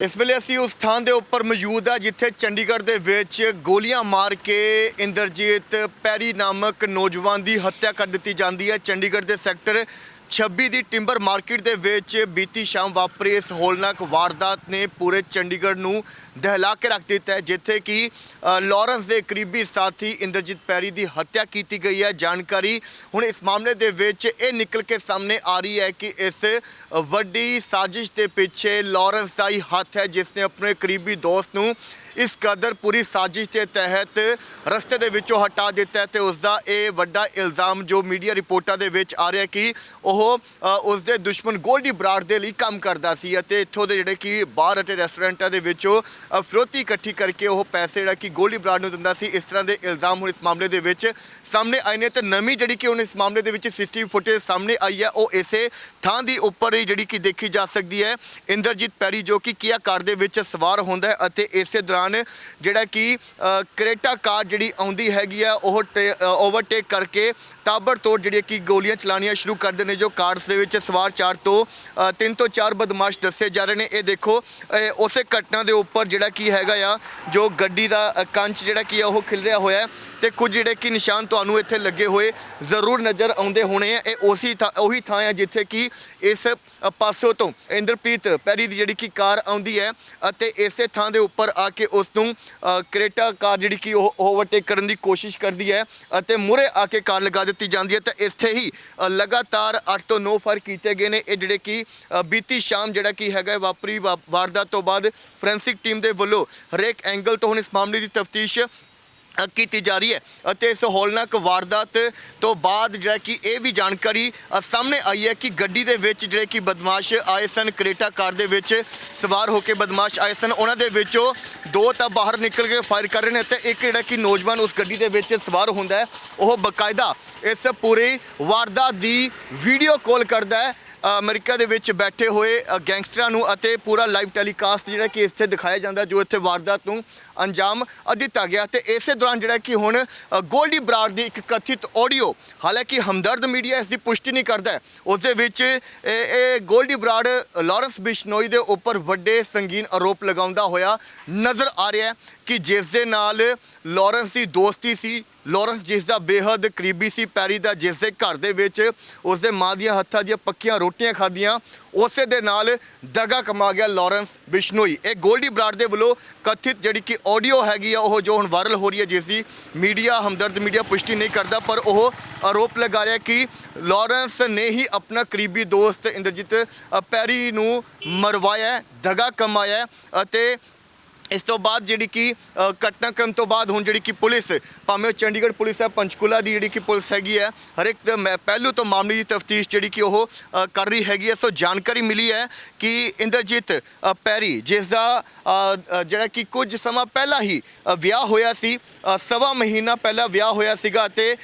ਇਸ ਵੇਲੇ ਅਸੀਂ ਉਸ ਥਾਂ ਦੇ ਉੱਪਰ ਮੌਜੂਦ ਆ, ਜਿੱਥੇ ਚੰਡੀਗੜ੍ਹ ਦੇ ਵਿੱਚ ਗੋਲੀਆਂ ਮਾਰ ਕੇ ਇੰਦਰਜੀਤ ਪੈਰੀ ਨਾਮਕ ਨੌਜਵਾਨ ਦੀ ਹੱਤਿਆ ਕਰ ਦਿੱਤੀ ਜਾਂਦੀ ਹੈ। ਚੰਡੀਗੜ੍ਹ ਦੇ ਸੈਕਟਰ 26 ਦੀ ਟਿੰਬਰ ਮਾਰਕੀਟ ਦੇ ਵਿੱਚ ਬੀਤੀ ਸ਼ਾਮ ਵਾਪਰੀ ਇਸ ਹੋਲਨਾਕ ਵਾਰਦਾਤ ਨੇ ਪੂਰੇ ਚੰਡੀਗੜ੍ਹ ਨੂੰ ਦਹਿਲਾ ਕੇ ਰੱਖ ਦਿੱਤਾ ਹੈ ਜਿੱਥੇ ਕਿ ਅ, ਲਾਰੈਂਸ ਦੇ ਕਰੀਬੀ ਸਾਥੀ ਇੰਦਰਜੀਤ ਪੈਰੀ ਦੀ ਹੱਤਿਆ ਕੀਤੀ ਗਈ ਹੈ। ਜਾਣਕਾਰੀ ਹੁਣ ਇਸ ਮਾਮਲੇ ਦੇ ਵਿੱਚ ਇਹ ਨਿਕਲ ਕੇ ਸਾਹਮਣੇ ਆ ਰਹੀ ਹੈ ਕਿ ਇਸ ਵੱਡੀ ਸਾਜ਼ਿਸ਼ ਦੇ ਪਿੱਛੇ ਲਾਰੈਂਸ ਦਾ ਹੀ ਹੱਥ ਹੈ ਜਿਸ ਨੇ ਆਪਣੇ ਕਰੀਬੀ ਦੋਸਤ ਨੂੰ ਇਸ ਕਦਰ ਪੂਰੀ ਸਾਜ਼ਿਸ਼ ਦੇ ਤਹਿਤ ਰਸਤੇ ਦੇ ਵਿੱਚੋਂ ਹਟਾ ਦਿੱਤਾ ਹੈ ਤੇ ਉਸ ਦਾ ਇਹ ਵੱਡਾ ਇਲਜ਼ਾਮ ਜੋ ਮੀਡੀਆ ਰਿਪੋਰਟਾਂ ਦੇ ਵਿੱਚ ਆ ਰਿਹਾ ਕਿ ਉਹ ਅ, ਉਸ ਦੇ ਦੁਸ਼ਮਣ ਗੋਲਡੀ ਬਰਾੜ ਦੇ ਲਈ ਕੰਮ ਕਰਦਾ ਸੀ ਅਤੇ ਇੱਥੋਂ ਦੇ ਜਿਹੜੇ ਕਿ ਬਾਰ ਅਤੇ ਰੈਸਟੋਰੈਂਟਾਂ ਦੇ ਵਿੱਚੋਂ ਅ, ਇਕੱਠੀ ਕਰਕੇ ਉਹ ਪੈਸੇ ਜਿਹੜਾ ਕਿ ਗੋਲਡੀ ਬਰਾੜ ਨੂੰ ਦਿੰਦਾ ਸੀ ਇਸ ਤਰ੍ਹਾਂ ਦੇ ਇਲਜ਼ਾਮ ਹੁਣ ਇਸ ਮਾਮਲੇ ਦੇ ਵਿੱਚ ਸਾਹਮਣੇ ਆਏ ਨੇ ਤੇ ਨਵੀਂ ਜਿਹੜੀ ਕਿ ਹੁਣ ਇਸ ਮਾਮਲੇ ਦੇ ਵਿੱਚ ਸੀਸੀਟੀਵੀ ਫੁਟੇਜ ਸਾਹਮਣੇ ਆਈ ਹੈ, ਉਹ ਇਸੇ ਥਾਂ ਦੀ ਉੱਪਰ ਹੀ ਜਿਹੜੀ ਕਿ ਦੇਖੀ ਜਾ ਸਕਦੀ ਹੈ। ਇੰਦਰਜੀਤ ਪੈਰੀ ਜੋ ਕਿ ਕੀਆ ਕਾਰ ਦੇ ਵਿੱਚ ਸਵਾਰ ਹੁੰਦਾ ਹੈ ਅਤੇ ਇਸੇ ਦੌਰਾਨ ਜਿਹੜਾ ਕਿ ਕਰੇਟਾ ਕਾਰ ਜਿਹੜੀ ਆਉਂਦੀ ਹੈਗੀ ਆ ਉਹ ਓਵਰਟੇਕ ਕਰਕੇ ਤਾਬੜਤੋੜ ਜਿਹੜੀ ਕਿ ਗੋਲੀਆਂ ਚਲਾਉਣੀਆਂ ਸ਼ੁਰੂ ਕਰ ਦਿੰਦੇ ਨੇ, ਜੋ ਕਾਰਸ ਦੇ ਵਿੱਚ ਸਵਾਰ ਚਾਰ ਤੋਂ ਤਿੰਨ ਤੋਂ ਚਾਰ ਬਦਮਾਸ਼ ਦੱਸੇ ਜਾ ਰਹੇ ਨੇ। ਇਹ ਦੇਖੋ, ਇਹ ਉਸੇ ਘਟਨਾ ਦੇ ਉੱਪਰ ਜਿਹੜਾ ਕੀ ਹੈਗਾ ਆ, ਜੋ ਗੱਡੀ ਦਾ ਕੰਚ ਜਿਹੜਾ ਕੀ ਆ, ਉਹ ਖਿਲ ਰਿਹਾ ਹੋਇਆ ਤੇ ਕੁਝ ਜਿਹੜੇ ਕਿ ਨਿਸ਼ਾਨ ਤੁਹਾਨੂੰ ਇੱਥੇ ਲੱਗੇ ਹੋਏ ਜ਼ਰੂਰ ਨਜ਼ਰ ਆਉਂਦੇ ਹੋਣੇ ਆ। ਇਹ ਉਸੇ ਥਾਂ ਉਹੀ ਥਾਂ ਹੈ ਜਿੱਥੇ ਕਿ ਇਸ ਪਾਸੋਂ ਤੋਂ ਇੰਦਰਪ੍ਰੀਤ ਪੈਰੀ ਦੀ ਜਿਹੜੀ ਕਿ ਕਾਰ ਆਉਂਦੀ ਹੈ ਅਤੇ ਇਸੇ ਥਾਂ ਦੇ ਉੱਪਰ ਆ ਕੇ ਉਸ ਨੂੰ ਅ, ਕਰੇਟਾ ਕਾਰ ਜਿਹੜੀ ਕਿ ਉਹ ਓਵਰਟੇਕ ਕਰਨ ਦੀ ਕੋਸ਼ਿਸ਼ ਕਰਦੀ ਹੈ ਅਤੇ ਮੁਰੇ ਆ ਕੇ ਕਾਰ ਲਗਾ ਦਿੱਤੀ ਜਾਂਦੀ ਹੈ। ਤਾਂ ਇੱਥੇ ਹੀ ਲਗਾਤਾਰ 8 ਤੋਂ 9 ਫਰ ਕੀਤੇ ਗਏ ਨੇ। ਇਹ ਜਿਹੜੇ ਕਿ ਬੀਤੀ ਸ਼ਾਮ ਜਿਹੜਾ ਕਿ ਹੈਗਾ ਵਾਪਰੀ ਵਾ- ਵਾਰਦਾਤ ਤੋਂ ਬਾਅਦ ਫੋਰੈਂਸਿਕ ਟੀਮ ਦੇ ਵੱਲੋਂ ਹਰੇਕ ਐਂਗਲ ਤੋਂ ਹੁਣ ਇਸ ਮਾਮਲੇ ਦੀ ਤਫਤੀਸ਼ ਕੀਤੀ ਜਾ ਰਹੀ ਹੈ ਅਤੇ ਇਸ ਹੋਲਨਾਕ ਵਾਰਦਾਤ ਤੋਂ ਬਾਅਦ ਜਿਹੜਾ ਕਿ ਇਹ ਵੀ ਜਾਣਕਾਰੀ ਸਾਹਮਣੇ ਆਈ ਹੈ ਕਿ ਗੱਡੀ ਦੇ ਵਿੱਚ ਜਿਹੜੇ ਕਿ ਬਦਮਾਸ਼ ਆਏ ਸਨ, ਕਰੇਟਾ ਕਾਰ ਦੇ ਵਿੱਚ ਸਵਾਰ ਹੋ ਕੇ ਬਦਮਾਸ਼ ਆਏ ਸਨ। ਉਹਨਾਂ ਦੇ ਵਿੱਚੋਂ ਦੋ ਤਾਂ ਬਾਹਰ ਨਿਕਲ ਕੇ ਫਾਇਰ ਕਰ ਰਹੇ ਨੇ ਤੇ ਇੱਕ ਜਿਹੜਾ ਕਿ ਨੌਜਵਾਨ ਉਸ ਗੱਡੀ ਦੇ ਵਿੱਚ ਸਵਾਰ ਹੁੰਦਾ ਹੈ, ਉਹ ਬਕਾਇਦਾ ਇਸ ਪੂਰੀ ਵਾਰਦਾਤ ਦੀ ਵੀਡੀਓ ਕਾਲ ਕਰਦਾ ਹੈ। ਅਮਰੀਕਾ ਦੇ ਵਿੱਚ ਬੈਠੇ ਹੋਏ ਗੈਂਗਸਟਰਾਂ ਨੂੰ ਅਤੇ ਪੂਰਾ ਲਾਈਵ ਟੈਲੀਕਾਸਟ ਜਿਹੜਾ ਕਿ ਇੱਥੇ ਦਿਖਾਇਆ ਜਾਂਦਾ, ਜੋ ਇੱਥੇ ਵਾਰਦਾਤ ਨੂੰ ਅੰਜਾਮ ਦਿੱਤਾ ਗਿਆ ਤੇ ਇਸੇ ਦੌਰਾਨ ਜਿਹੜਾ ਕਿ ਹੁਣ ਗੋਲਡੀ ਬਰਾੜ ਦੀ ਇੱਕ ਕਥਿਤ ਆਡੀਓ, ਹਾਲਾਂਕਿ ਹਮਦਰਦ ਮੀਡੀਆ ਇਸ ਦੀ ਪੁਸ਼ਟੀ ਨਹੀਂ ਕਰਦਾ ਹੈ। ਉਸ ਦੇ ਵਿੱਚ, ਇਹ ਗੋਲਡੀ ਬਰਾੜ, ਲਾਰੈਂਸ ਬਿਸ਼ਨੋਈ ਦੇ ਉੱਪਰ ਵੱਡੇ ਸੰਗੀਨ ਆਰੋਪ ਲਗਾਉਂਦਾ ਹੋਇਆ ਨਜ਼ਰ ਆ ਰਿਹਾ ਕਿ ਜਿਸ ਦੇ ਨਾਲ ਲਾਰੈਂਸ ਦੀ ਦੋਸਤੀ ਸੀ ਲਾਰੈਂਸ ਜਿਸ ਦਾ ਬੇਹੱਦ ਕਰੀਬੀ ਸੀ, ਪੈਰੀ ਦਾ ਜਿਸ ਦੇ ਘਰ ਦੇ ਵਿੱਚ ਉਸ ਦੇ ਮਾਂ ਦੀਆਂ ਹੱਥਾਂ ਦੀਆਂ ਪੱਕੀਆਂ ਰੋਟੀਆਂ ਖਾਧੀਆਂ, ਉਸੇ ਦੇ ਨਾਲ ਦਗਾ ਕਮਾ ਗਿਆ ਲਾਰੈਂਸ ਬਿਸ਼ਨੋਈ। ਇਹ ਗੋਲਡੀ ਬਰਾਡ ਦੇ ਵੱਲੋਂ ਕਥਿਤ ਜਿਹੜੀ ਕਿ ਆਡੀਓ ਹੈਗੀ ਆ, ਉਹ ਜੋ ਹੁਣ ਵਾਇਰਲ ਹੋ ਰਹੀ ਹੈ ਜਿਸ ਦੀ ਮੀਡੀਆ, ਹਮਦਰਦ ਮੀਡੀਆ ਪੁਸ਼ਟੀ ਨਹੀਂ ਕਰਦਾ, ਪਰ ਉਹ ਆਰੋਪ ਲਗਾ ਰਿਹਾ ਕਿ ਲਾਰੈਂਸ ਨੇ ਹੀ ਆਪਣਾ ਕਰੀਬੀ ਦੋਸਤ ਇੰਦਰਜੀਤ ਪੈਰੀ ਨੂੰ ਮਰਵਾਇਆ ਦਗਾ ਕਮਾਇਆ ਅਤੇ ਇਸ ਤੋਂ ਬਾਅਦ ਜਿਹੜੀ ਕਿ ਘਟਨਾਕ੍ਰਮ ਤੋਂ ਬਾਅਦ ਹੁਣ ਜਿਹੜੀ ਕਿ ਪੁਲਿਸ, ਭਾਵੇਂ ਉਹ ਚੰਡੀਗੜ੍ਹ ਪੁਲਿਸ ਹੈ, ਪੰਚਕੂਲਾ ਦੀ ਜਿਹੜੀ ਕਿ ਪੁਲਿਸ ਹੈਗੀ ਹੈ ਹਰ ਇੱਕ ਦੇ ਪਹਿਲੂ ਤੋਂ ਮਾਮਲੇ ਦੀ ਤਫਤੀਸ਼ ਜਿਹੜੀ ਕਿ ਉਹ ਕਰ ਰਹੀ ਹੈਗੀ ਹੈ। ਸੋ ਜਾਣਕਾਰੀ ਮਿਲੀ ਹੈ ਕਿ ਇੰਦਰਜੀਤ ਪੈਰੀ ਜਿਸ ਦਾ ਜਿਹੜਾ ਕਿ ਕੁਝ ਸਮਾਂ ਪਹਿਲਾਂ ਹੀ ਵਿਆਹ ਹੋਇਆ ਸੀ ਸਵਾ ਮਹੀਨਾ ਪਹਿਲਾਂ ਵਿਆਹ ਹੋਇਆ ਸੀਗਾ ਅਤੇ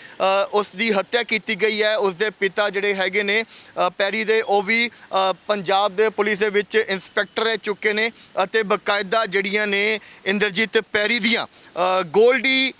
ਉਸ ਦੀ ਹੱਤਿਆ ਕੀਤੀ ਗਈ ਹੈ। ਉਸ ਦੇ ਪਿਤਾ ਜਿਹੜੇ ਹੈਗੇ ਨੇ ਪੈਰੀ ਦੇ, ਉਹ ਵੀ ਪੰਜਾਬ ਦੇ ਪੁਲਿਸ ਦੇ ਵਿੱਚ ਇੰਸਪੈਕਟਰ ਰਹਿ ਚੁੱਕੇ ਨੇ ਅਤੇ ਬਕਾਇਦਾ ਜਿਹੜੀਆਂ ਨੇ ਇੰਦਰਜੀਤ ਪੈਰੀ ਦੀਆਂ ਗੋਲਡੀ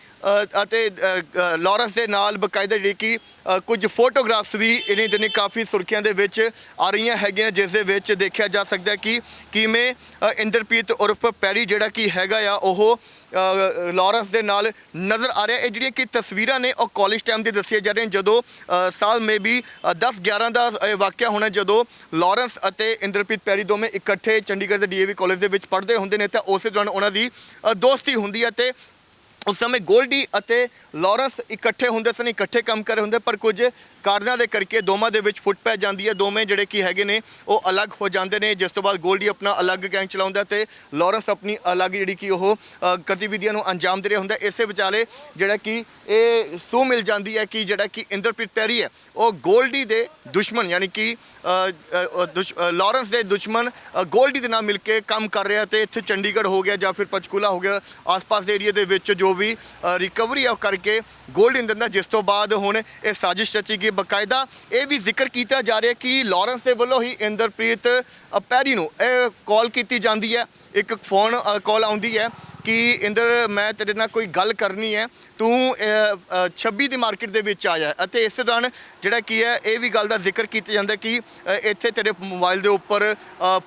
ਅਤੇ ਅ, ਲਾਰੈਂਸ ਦੇ ਨਾਲ ਬਕਾਇਦਾ ਜਿਹੜੀ ਕਿ ਕੁਝ ਫੋਟੋਗ੍ਰਾਫਸ ਵੀ ਇਹਨੇ ਦਿਨੇ ਕਾਫੀ ਸੁਰਖੀਆਂ ਦੇ ਵਿੱਚ ਆ ਰਹੀਆਂ ਹੈਗੀਆਂ ਜਿਸ ਦੇ ਵਿੱਚ ਦੇਖਿਆ ਜਾ ਸਕਦਾ ਕਿ ਕਿਵੇਂ ਇੰਦਰਪ੍ਰੀਤ ਉਰਫ ਪੈਰੀ ਜਿਹੜਾ ਕਿ ਹੈਗਾ ਆ ਉਹ ਅ, ਲਾਰੈਂਸ ਦੇ ਨਾਲ ਨਜ਼ਰ ਆ ਰਿਹਾ। ਇਹ ਜਿਹੜੀਆਂ ਕਿ ਤਸਵੀਰਾਂ ਨੇ ਉਹ ਕਾਲਜ ਟਾਈਮ ਦੀ ਦੱਸੀਆਂ ਜਾ ਰਹੀਆਂ ਜਦੋਂ ਅ, ਸਾਲ ਮੇਬੀ 10 11 ਦਾ ਵਾਕਿਆ ਹੋਣਾ ਜਦੋਂ ਲਾਰੈਂਸ ਅਤੇ ਇੰਦਰਪ੍ਰੀਤ ਪੈਰੀ ਦੋਵੇਂ ਇਕੱਠੇ ਚੰਡੀਗੜ੍ਹ ਦੇ ਡੀਏਵੀ ਕਾਲਜ ਦੇ ਵਿੱਚ ਪੜ੍ਹਦੇ ਹੁੰਦੇ ਨੇ ਤਾਂ ਉਸੇ ਦੌਰਾਨ ਉਹਨਾਂ ਦੀ ਦੋਸਤੀ ਹੁੰਦੀ ਹੈ ਤੇ ਉਸ ਸਮੇਂ ਗੋਲਡੀ ਅਤੇ ਲਾਰੈਂਸ ਇਕੱਠੇ ਹੁੰਦੇ ਸਨ, ਇਕੱਠੇ ਕੰਮ ਕਰ ਰਹੇ ਹੁੰਦੇ, ਪਰ ਕੁਝ ਕਾਰਨਾਂ ਦੇ ਕਰਕੇ ਦੋਵਾਂ ਦੇ ਵਿੱਚ ਫੁੱਟ ਪੈ ਜਾਂਦੀ ਹੈ। ਦੋਵੇਂ ਜਿਹੜੇ ਕੀ ਹੈਗੇ ਨੇ ਉਹ ਅਲੱਗ ਹੋ ਜਾਂਦੇ ਨੇ। ਜਿਸ ਤੋਂ ਬਾਅਦ ਗੋਲਡੀ ਆਪਣਾ ਅਲੱਗ ਗੈਂਗ ਚਲਾਉਂਦਾ ਤੇ ਲਾਰੈਂਸ ਆਪਣੀ ਅਲੱਗ ਜਿਹੜੀ ਕਿ ਉਹ ਗਤੀਵਿਧੀਆਂ ਨੂੰ ਅੰਜਾਮ ਦੇ ਰਿਹਾ ਹੁੰਦਾ ਇਸੇ ਵਿਚਾਲੇ ਜਿਹੜਾ ਕਿ ਇਹ ਸੂ ਮਿਲ ਜਾਂਦੀ ਹੈ ਕਿ ਜਿਹੜਾ ਕਿ ਇੰਦਰਪ੍ਰੀਤ ਪੈਰੀ ਹੈ ਉਹ ਗੋਲਡੀ ਦੇ ਦੁਸ਼ਮਣ ਯਾਨੀ ਕਿ ਦੁਸ਼- ਅ, ਲਾਰੈਂਸ ਦੇ ਦੁਸ਼ਮਣ ਗੋਲਡੀ ਦੇ ਨਾਲ ਮਿਲ ਕੇ ਕੰਮ ਕਰ ਰਿਹਾ ਤੇ ਇੱਥੇ ਚੰਡੀਗੜ੍ਹ ਹੋ ਗਿਆ ਜਾਂ ਫਿਰ ਪੰਚਕੂਲਾ ਹੋ ਗਿਆ। ਆਸ-ਪਾਸ ਦੇ ਏਰੀਆ ਦੇ ਵਿੱਚ ਜੋ ਵੀ ਰਿਕਵਰੀ ਆ ਕਰਕੇ ਗੋਲਡੀ ਇੰਦਨ ਦਾ ਜਿਸ ਤੋਂ ਬਾਅਦ ਹੁਣ ਇਹ ਸਾਜ਼ਿਸ਼ ਰਚੀ ਗਈ ਬਕਾਇਦਾ ਇਹ ਵੀ ਜ਼ਿਕਰ ਕੀਤਾ ਜਾ ਰਿਹਾ ਕਿ ਲਾਰੈਂਸ ਦੇ ਵੱਲੋਂ ਹੀ ਇੰਦਰਪ੍ਰੀਤ ਪੈਰੀ ਨੂੰ ਇਹ ਕਾਲ ਕੀਤੀ ਜਾਂਦੀ ਹੈ। ਇੱਕ ਫੋਨ ਕਾਲ ਆਉਂਦੀ ਹੈ। ਕਿ ਇੰਦਰ ਮੈਂ ਤੇਰੇ ਨਾਲ ਕੋਈ ਗੱਲ ਕਰਨੀ ਹੈ। ਤੂੰ ਅ, 26 ਦੀ ਮਾਰਕੀਟ ਦੇ ਵਿੱਚ ਆਇਆ ਹੈ ਅਤੇ ਇਸ ਦੌਰਾਨ ਜਿਹੜਾ ਕੀ ਹੈ ਇਹ ਵੀ ਗੱਲ ਦਾ ਜ਼ਿਕਰ ਕੀਤਾ ਜਾਂਦਾ ਕਿ ਇੱਥੇ ਤੇਰੇ ਮੋਬਾਈਲ ਦੇ ਉੱਪਰ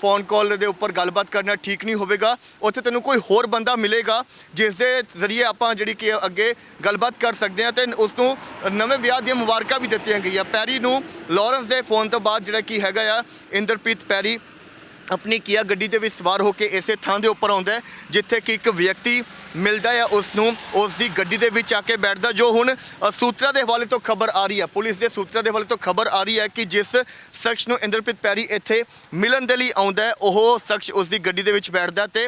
ਫੋਨ ਕਾਲ ਦੇ ਉੱਪਰ ਗੱਲਬਾਤ ਕਰਨਾ ਠੀਕ ਨਹੀਂ ਹੋਵੇਗਾ। ਉੱਥੇ ਤੈਨੂੰ ਕੋਈ ਹੋਰ ਬੰਦਾ ਮਿਲੇਗਾ ਜਿਸ ਦੇ ਜ਼ਰੀਏ ਆਪਾਂ ਜਿਹੜੀ ਕਿ ਅੱਗੇ ਗੱਲਬਾਤ ਕਰ ਸਕਦੇ ਹਾਂ। ਤੇ ਉਸ ਨੂੰ ਨਵੇਂ ਵਿਆਹ ਦੀਆਂ ਮੁਬਾਰਕਾਂ ਵੀ ਦਿੱਤੀਆਂ ਗਈਆਂ। ਪੈਰੀ ਨੂੰ ਲਾਰੈਂਸ ਦੇ ਫੋਨ ਤੋਂ ਬਾਅਦ ਜਿਹੜਾ ਕੀ ਹੈਗਾ ਆ ਇੰਦਰਪ੍ਰੀਤ ਪੈਰੀ ਆਪਣੀ ਕੀਆ ਗੱਡੀ ਦੇ ਵਿੱਚ ਸਵਾਰ ਹੋ ਕੇ ਇਸੇ ਥਾਂ ਦੇ ਉੱਪਰ ਆਉਂਦਾ ਜਿੱਥੇ ਕਿ ਇੱਕ ਵਿਅਕਤੀ ਮਿਲਦਾ ਹੈ ਉਸ ਨੂੰ ਉਸ ਦੀ ਗੱਡੀ ਦੇ ਵਿੱਚ ਆ ਕੇ ਬੈਠਦਾ ਜੋ ਹੁਣ ਅ, ਸੂਤਰਾਂ ਦੇ ਹਵਾਲੇ ਤੋਂ ਖਬਰ ਆ ਰਹੀ ਹੈ। ਪੁਲਿਸ ਦੇ ਸੂਤਰਾਂ ਦੇ ਹਵਾਲੇ ਤੋਂ ਖਬਰ ਆ ਰਹੀ ਹੈ ਕਿ ਜਿਸ ਸ਼ਖਸ ਨੂੰ ਇੰਦਰਪ੍ਰੀਤ ਪੈਰੀ ਇੱਥੇ ਮਿਲਣ ਦੇ ਲਈ ਆਉਂਦਾ ਉਹ ਸ਼ਖਸ ਉਸ ਦੀ ਗੱਡੀ ਦੇ ਵਿੱਚ ਬੈਠਦਾ ਹੈ ਤੇ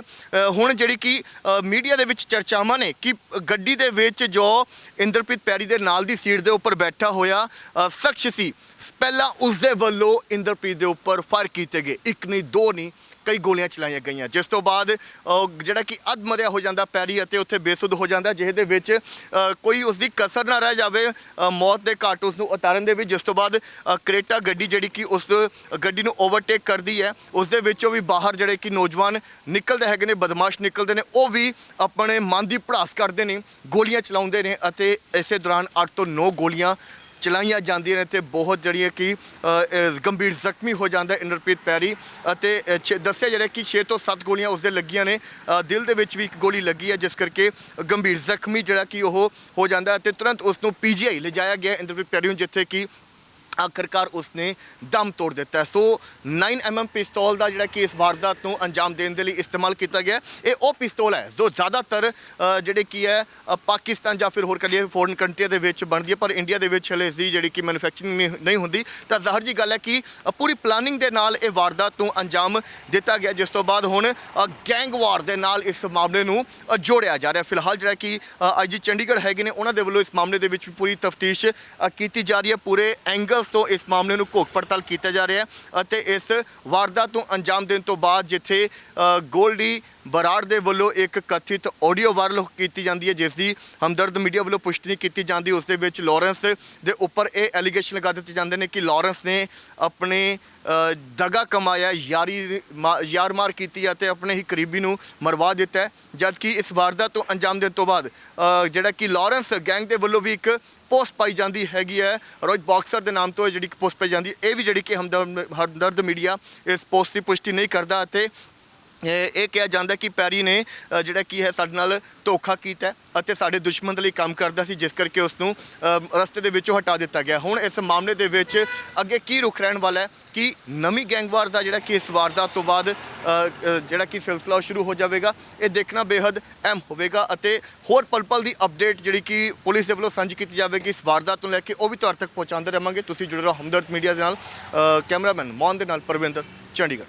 ਹੁਣ ਜਿਹੜੀ ਕਿ ਮੀਡੀਆ ਦੇ ਵਿੱਚ ਚਰਚਾਵਾਂ ਨੇ ਕਿ ਗੱਡੀ ਦੇ ਵਿੱਚ ਜੋ ਇੰਦਰਪ੍ਰੀਤ ਪੈਰੀ ਦੇ ਨਾਲ ਦੀ ਸੀਟ ਦੇ ਉੱਪਰ ਬੈਠਾ ਹੋਇਆ ਸ਼ਖਸ ਸੀ ਪਹਿਲਾਂ ਉਸ ਦੇ ਵੱਲੋਂ ਇੰਦਰਪ੍ਰੀਤ ਦੇ ਉੱਪਰ ਫਾਇਰ ਕੀਤੇ ਗਏ। ਇੱਕ ਨਹੀਂ, ਦੋ ਨਹੀਂ, ਕਈ ਗੋਲੀਆਂ ਚਲਾਈਆਂ ਗਈਆਂ। ਜਿਸ ਤੋਂ ਬਾਅਦ ਜਿਹੜਾ ਕਿ ਅੱਧ ਮਰਿਆ ਹੋ ਜਾਂਦਾ ਪੈਰੀ ਅਤੇ ਉੱਥੇ ਬੇਸੁੱਧ ਹੋ ਜਾਂਦਾ, ਜਿਹਦੇ ਵਿੱਚ ਕੋਈ ਉਸ ਦੀ ਕਸਰ ਨਾ ਰਹਿ ਜਾਵੇ ਮੌਤ ਦੇ ਘਾਟ ਉਸ ਨੂੰ ਉਤਾਰਨ ਦੇ ਵਿੱਚ। ਜਿਸ ਤੋਂ ਬਾਅਦ ਕਰੇਟਾ ਗੱਡੀ ਜਿਹੜੀ ਕਿ ਉਸ ਗੱਡੀ ਨੂੰ ਓਵਰਟੇਕ ਕਰਦੀ ਹੈ ਉਸ ਦੇ ਵਿੱਚੋਂ ਵੀ ਬਾਹਰ ਜਿਹੜੇ ਕਿ ਨੌਜਵਾਨ ਨਿਕਲਦੇ ਹੈਗੇ ਨੇ, ਬਦਮਾਸ਼ ਨਿਕਲਦੇ ਨੇ, ਉਹ ਵੀ ਆਪਣੇ ਮਨ ਦੀ ਭੜਾਸ ਕਰਦੇ ਨੇ, ਗੋਲੀਆਂ ਚਲਾਉਂਦੇ ਨੇ ਅਤੇ ਇਸੇ ਦੌਰਾਨ 8 ਤੋਂ 9 ਗੋਲੀਆਂ ਚਲਾਈਆਂ ਜਾਂਦੀਆਂ ਨੇ ਤੇ ਬਹੁਤ ਜਿਹੜੀਆਂ ਕਿ ਗੰਭੀਰ ਜ਼ਖਮੀ ਹੋ ਜਾਂਦਾ ਇੰਦਰਪ੍ਰੀਤ ਪੈਰੀ। ਅਤੇ ਅ, ਛੇ- ਦੱਸਿਆ ਜਿਹੜਾ ਕਿ 6 ਤੋਂ 7 ਗੋਲੀਆਂ ਉਸਦੇ ਲੱਗੀਆਂ ਨੇ। ਦਿਲ ਦੇ ਵਿੱਚ ਵੀ ਇੱਕ ਗੋਲੀ ਲੱਗੀ ਹੈ ਜਿਸ ਕਰਕੇ ਗੰਭੀਰ ਜ਼ਖਮੀ ਜਿਹੜਾ ਕਿ ਉਹ ਹੋ ਜਾਂਦਾ ਹੈ ਤੇ ਤੁਰੰਤ ਉਸ ਨੂੰ ਪੀਜੀਆਈ ਲਿਜਾਇਆ ਗਿਆ ਇੰਦਰਪ੍ਰੀਤ ਪੈਰੀ ਨੂੰ ਜਿੱਥੇ ਕਿ ਆਖਰਕਾਰ ਉਸਨੇ ਦਮ ਤੋੜ ਦਿੱਤਾ ਹੈ। ਸੋ 9mm ਪਿਸਤੌਲ ਦਾ ਜਿਹੜਾ ਕਿ ਇਸ ਵਾਰਦਾਤ ਨੂੰ ਅੰਜਾਮ ਦੇਣ ਦੇ ਲਈ ਇਸਤੇਮਾਲ ਕੀਤਾ ਗਿਆ ਇਹ ਉਹ ਪਿਸਤੌਲ ਹੈ ਜੋ ਜ਼ਿਆਦਾਤਰ ਜਿਹੜੇ ਕੀ ਹੈ ਪਾਕਿਸਤਾਨ ਜਾਂ ਫਿਰ ਹੋਰ ਕਰੀਏ ਫੋਰਨ ਕੰਟਰੀਆਂ ਦੇ ਵਿੱਚ ਬਣਦੀ ਹੈ, ਪਰ ਇੰਡੀਆ ਦੇ ਵਿੱਚ ਹਲੇ ਇਸ ਦੀ ਜਿਹੜੀ ਕਿ ਮੈਨੂਫੈਕਚਰਿੰਗ ਨਹੀਂ ਹੁੰਦੀ। ਤਾਂ ਜ਼ਾਹਰ ਜੀ ਗੱਲ ਹੈ ਕਿ ਪੂਰੀ ਪਲਾਨਿੰਗ ਦੇ ਨਾਲ ਇਹ ਵਾਰਦਾਤ ਨੂੰ ਅੰਜਾਮ ਦਿੱਤਾ ਗਿਆ, ਜਿਸ ਤੋਂ ਬਾਅਦ ਹੁਣ ਗੈਂਗ ਵਾਰ ਦੇ ਨਾਲ ਇਸ ਮਾਮਲੇ ਨੂੰ ਜੋੜਿਆ ਜਾ ਰਿਹਾ ਫਿਲਹਾਲ ਜਿਹੜਾ ਕਿ ਆਈਜੀ ਚੰਡੀਗੜ੍ਹ ਹੈਗੇ ਨੇ, ਉਹਨਾਂ ਦੇ ਵੱਲੋਂ ਇਸ ਮਾਮਲੇ ਦੇ ਵਿੱਚ ਪੂਰੀ ਤਫਤੀਸ਼ ਕੀਤੀ ਜਾ ਰਹੀ ਹੈ। ਪੂਰੇ ਐਂਗਲ ਐਂਗਲਸ ਤੋਂ ਇਸ ਮਾਮਲੇ ਨੂੰ ਘੋਖ ਪੜਤਾਲ ਕੀਤਾ ਜਾ ਰਿਹਾ ਹੈ ਅਤੇ ਇਸ ਵਾਰਦਾਤ ਨੂੰ ਅੰਜਾਮ ਦੇਣ ਤੋਂ ਬਾਅਦ ਜਿੱਥੇ ਗੋਲਡੀ ਬਰਾੜ ਦੇ ਵੱਲੋਂ ਇੱਕ ਕਥਿਤ ਆਡੀਓ ਵਾਇਰਲ ਕੀਤੀ ਜਾਂਦੀ ਹੈ ਜਿਸ ਦੀ ਹਮਦਰਦ ਮੀਡੀਆ ਵੱਲੋਂ ਪੁਸ਼ਟੀ ਕੀਤੀ ਜਾਂਦੀ, ਉਸ ਦੇ ਵਿੱਚ ਲਾਰੈਂਸ ਦੇ ਉੱਪਰ ਇਹ ਐਲੀਗੇਸ਼ਨ ਲਗਾ ਦਿੱਤੇ ਜਾਂਦੇ ਨੇ ਕਿ ਲਾਰੈਂਸ ਨੇ ਆਪਣੇ ਦਗਾ ਕਮਾਇਆ, ਯਾਰੀ ਮਾ- ਯਾਰ ਮਾਰ ਕੀਤੀ ਅਤੇ ਆਪਣੇ ਹੀ ਕਰੀਬੀ ਨੂੰ ਮਰਵਾ ਦਿੱਤਾ ਜਦਕਿ ਇਸ ਵਾਰਦਾਤ ਤੋਂ ਅੰਜਾਮ ਦੇਣ ਤੋਂ ਬਾਅਦ ਜਿਹੜਾ ਕਿ ਲਾਰੈਂਸ ਗੈਂਗ ਦੇ ਵੱਲੋਂ ਵੀ ਇੱਕ ਪੋਸਟ ਪਾਈ ਜਾਂਦੀ ਹੈਗੀ ਹੈ। ਰੋਹਿਤ ਬਾਕਸਰ ਦੇ ਨਾਮ ਤੋਂ ਇਹ ਜਿਹੜੀ ਪੋਸਟ ਪਾਈ ਜਾਂਦੀ ਇਹ ਵੀ ਜਿਹੜੀ ਕਿ ਹਮਦਰਦ ਹਮਦਰਦ ਮੀਡੀਆ ਇਸ ਪੋਸਟ ਦੀ ਪੁਸ਼ਟੀ ਨਹੀਂ ਕਰਦਾ ਅਤੇ ਇਹ ਕਿਹਾ ਜਾਂਦਾ ਕਿ ਪੈਰੀ ਨੇ ਜਿਹੜਾ ਕੀ ਹੈ, ਸਾਡੇ ਨਾਲ ਧੋਖਾ ਕੀਤਾ ਅਤੇ ਸਾਡੇ ਦੁਸ਼ਮਣ ਦੇ ਲਈ ਕੰਮ ਕਰਦਾ ਸੀ, ਜਿਸ ਕਰਕੇ ਉਸ ਨੂੰ ਰਸਤੇ ਦੇ ਵਿੱਚੋਂ ਹਟਾ ਦਿੱਤਾ ਗਿਆ। ਹੁਣ ਇਸ ਮਾਮਲੇ ਦੇ ਵਿੱਚ ਅੱਗੇ ਕੀ ਰੁਖ ਰਹਿਣ ਵਾਲਾ ਹੈ ਕਿ ਨਵੀਂ ਗੈਂਗਵਾਰ ਦਾ ਜਿਹੜਾ ਕਿ ਇਸ ਵਾਰਦਾਤ ਤੋਂ ਬਾਅਦ ਜਿਹੜਾ ਕਿ ਸਿਲਸਿਲਾ ਉਹ ਸ਼ੁਰੂ ਹੋ ਜਾਵੇਗਾ, ਇਹ ਦੇਖਣਾ ਬੇहद ਅਹਿਮ ਹੋਵੇਗਾ ਅਤੇ ਹੋਰ ਪਲ ਪਲ ਦੀ ਅਪਡੇਟ ਜਿਹੜੀ ਕਿ ਪੁਲਿਸ ਦੇ ਵੱਲੋਂ ਸਾਂਝੀ ਕੀਤੀ ਜਾਵੇਗੀ ਇਸ ਵਾਰਦਾਤ ਨੂੰ ਲੈ ਕੇ, ਉਹ ਵੀ ਤੁਹਾਡੇ ਤੱਕ ਪਹੁੰਚਾਉਂਦੇ ਰਹਾਂਗੇ ਤੁਸੀਂ ਜੁੜੇ ਰਹੋ ਹਮਦਰਦ ਮੀਡੀਆ ਦੇ ਨਾਲ ਕੈਮਰਾਮੈਨ ਮੋਹਨ ਦੇ ਨਾਲ ਪਰਵਿੰਦਰ ਚੰਡੀਗੜ੍ਹ।